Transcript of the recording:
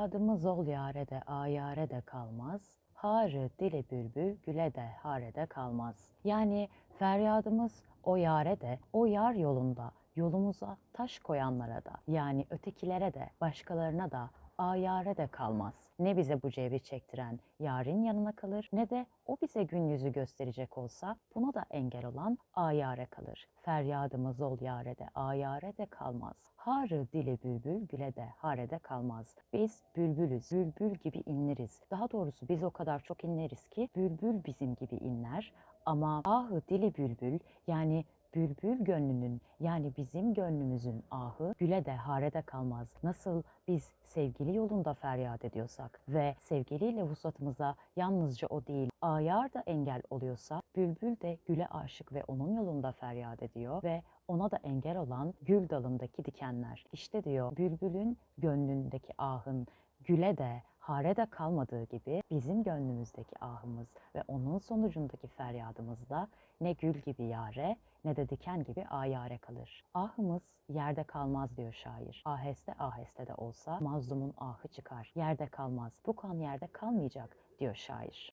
Feryadımız ol yare de kalmaz. Harı dili bülbül güle de hare de kalmaz. Yani feryadımız o yare de o yar yolunda yolumuza taş koyanlara da yani ötekilere de başkalarına da ayare de kalmaz. Ne bize bu cevri çektiren yarın yanına kalır ne de o bize gün yüzü gösterecek olsa buna da engel olan ayare kalır. Feryadımız ol yare de ayare de kalmaz. Harı dili bülbül güle de hare de kalmaz. Biz bülbülüz, bülbül gibi inleriz. Daha doğrusu biz o kadar çok inleriz ki bülbül bizim gibi inler. Ama ahı dili bülbül yani bülbül gönlünün yani bizim gönlümüzün ahı güle de hare de kalmaz. Nasıl biz sevgili yolunda feryat ediyorsak ve sevgiliyle vuslatımıza yalnızca o değil ayar da engel oluyorsa bülbül de güle aşık ve onun yolunda feryat ediyor ve ona da engel olan gül dalındaki dikenler. İşte diyor bülbülün gönlündeki ahın güle de hare de kalmadığı gibi bizim gönlümüzdeki ahımız ve onun sonucundaki feryadımız da ne gül gibi yare ne de diken gibi ayare kalır. Ahımız yerde kalmaz diyor şair. Aheste aheste de olsa mazlumun ahı çıkar. Yerde kalmaz. Bu kan yerde kalmayacak diyor şair.